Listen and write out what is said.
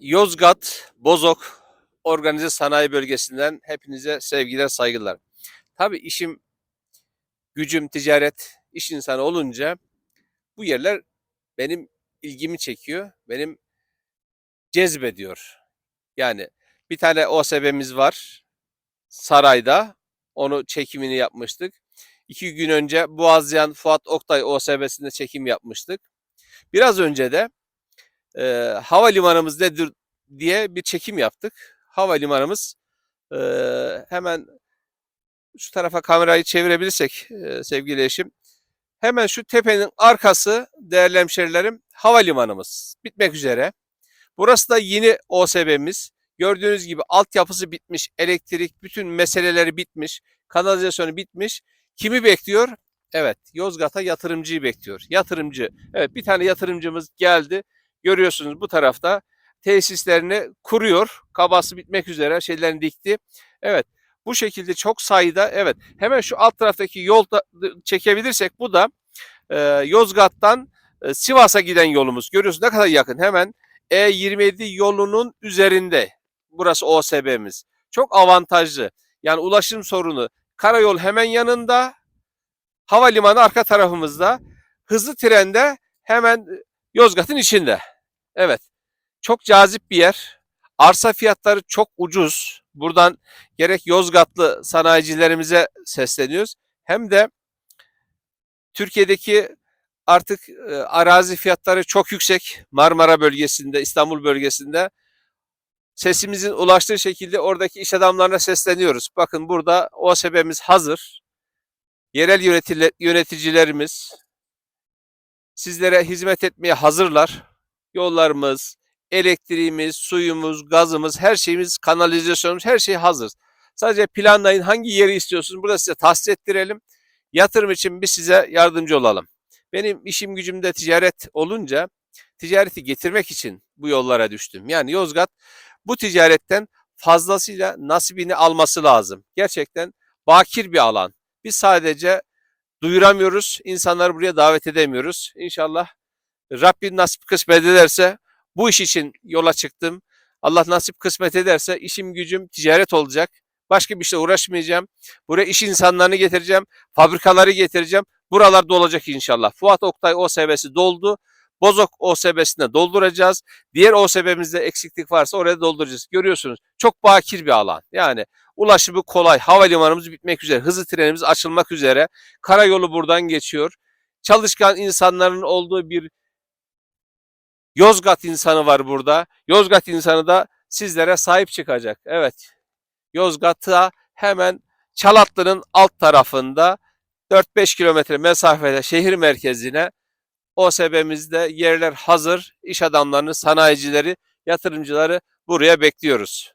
Yozgat, Bozok Organize Sanayi Bölgesi'nden hepinize sevgiler, saygılar. Tabii işim, gücüm, ticaret, iş insanı olunca bu yerler benim ilgimi çekiyor, benim cezbediyor. Yani bir tane OSB'miz var sarayda, onu çekimini yapmıştık. İki gün önce Boğazyan Fuat Oktay OSB'sinde çekim yapmıştık. Biraz önce de e, havalimanımız nedir diye bir çekim yaptık. Havalimanımız e, hemen şu tarafa kamerayı çevirebilirsek e, sevgili eşim. Hemen şu tepenin arkası değerli hemşerilerim havalimanımız bitmek üzere. Burası da yeni OSB'miz. Gördüğünüz gibi altyapısı bitmiş, elektrik, bütün meseleleri bitmiş, kanalizasyonu bitmiş. Kimi bekliyor? Evet, Yozgat'a yatırımcıyı bekliyor. Yatırımcı. Evet, bir tane yatırımcımız geldi. Görüyorsunuz bu tarafta tesislerini kuruyor. Kabası bitmek üzere şeylerini dikti. Evet, bu şekilde çok sayıda evet hemen şu alt taraftaki yolda çekebilirsek bu da e, Yozgat'tan e, Sivas'a giden yolumuz. Görüyorsunuz ne kadar yakın. Hemen E27 yolunun üzerinde. Burası OSB'miz. Çok avantajlı. Yani ulaşım sorunu. Karayol hemen yanında. Havalimanı arka tarafımızda. Hızlı trende hemen Yozgat'ın içinde. Evet. Çok cazip bir yer. Arsa fiyatları çok ucuz. Buradan gerek Yozgatlı sanayicilerimize sesleniyoruz. Hem de Türkiye'deki artık e, arazi fiyatları çok yüksek. Marmara bölgesinde, İstanbul bölgesinde sesimizin ulaştığı şekilde oradaki iş adamlarına sesleniyoruz. Bakın burada OSB'miz hazır. Yerel yöneticilerimiz sizlere hizmet etmeye hazırlar. Yollarımız, elektriğimiz, suyumuz, gazımız, her şeyimiz, kanalizasyonumuz, her şey hazır. Sadece planlayın hangi yeri istiyorsunuz. Burada size tahsis ettirelim. Yatırım için biz size yardımcı olalım. Benim işim gücümde ticaret olunca ticareti getirmek için bu yollara düştüm. Yani Yozgat bu ticaretten fazlasıyla nasibini alması lazım. Gerçekten bakir bir alan. Biz sadece duyuramıyoruz, insanları buraya davet edemiyoruz. İnşallah Rabbim nasip kısmet ederse bu iş için yola çıktım. Allah nasip kısmet ederse işim gücüm ticaret olacak. Başka bir şeyle uğraşmayacağım. Buraya iş insanlarını getireceğim. Fabrikaları getireceğim. Buralar dolacak inşallah. Fuat Oktay OSB'si doldu. Bozok OSB'sine dolduracağız. Diğer OSB'mizde eksiklik varsa oraya dolduracağız. Görüyorsunuz çok bakir bir alan. Yani ulaşımı kolay. Havalimanımız bitmek üzere. Hızlı trenimiz açılmak üzere. Karayolu buradan geçiyor. Çalışkan insanların olduğu bir Yozgat insanı var burada. Yozgat insanı da sizlere sahip çıkacak. Evet. Yozgat'a hemen Çalatlı'nın alt tarafında 4-5 kilometre mesafede şehir merkezine OSB'mizde yerler hazır. İş adamlarını, sanayicileri, yatırımcıları buraya bekliyoruz.